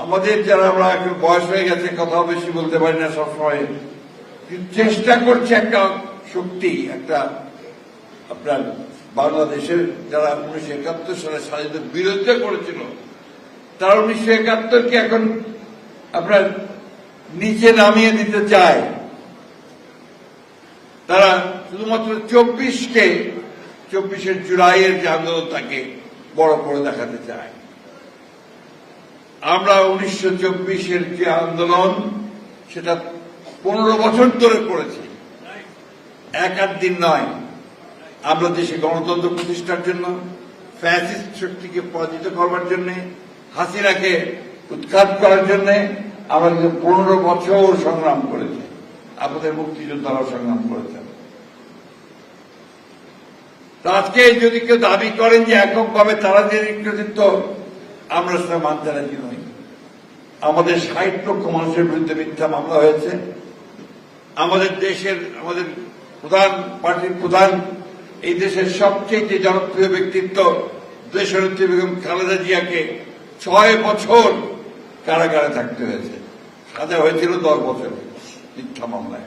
আমাদের যারা আমরা একটু বয়স হয়ে গেছে কথা বেশি বলতে পারি না সবসময়। চেষ্টা করছে একটা শক্তি, একটা আপনার বাংলাদেশের যারা উনিশশো একাত্তর সালে স্বাধীনতার বিরোধিতা করেছিল, তারা উনিশশো একাত্তরকে এখন আপনার নিচে নামিয়ে দিতে চায়। তারা শুধুমাত্র চব্বিশকে চব্বিশের জুলাইয়ের যে আন্দোলন তাকে বড় করে দেখাতে চায়। আমরা উনিশশো চব্বিশের যে আন্দোলন, সেটা পনেরো বছর ধরে করেছি। এক আধ দিন নয়। আমরা দেশে গণতন্ত্র প্রতিষ্ঠার জন্য, ফ্যাসিস্ট শক্তিকে পরাজিত করবার জন্য, হাসিনাকে উৎখাত করার জন্য আমরা কিন্তু পনেরো বছর সংগ্রাম করেছি। আমাদের মুক্তিযোদ্ধারাও সংগ্রাম করেছেন। আজকে যদি কেউ দাবি করেন যে এককভাবে তারা যে কৃতিত্ব আমরা সেটা মানতে রাজি নই। আমাদের ষাট লক্ষ মানুষের বিরুদ্ধে মিথ্যা মামলা হয়েছে। আমাদের দেশের, আমাদের প্রধান পার্টির প্রধান, এই দেশের সবচেয়ে যে জনপ্রিয় ব্যক্তিত্ব দেশনেত্রী বেগম খালেদা জিয়াকে ছয় বছর কারাগারে থাকতে হয়েছে। সাজা হয়েছিল দশ বছর মিথ্যা মামলায়।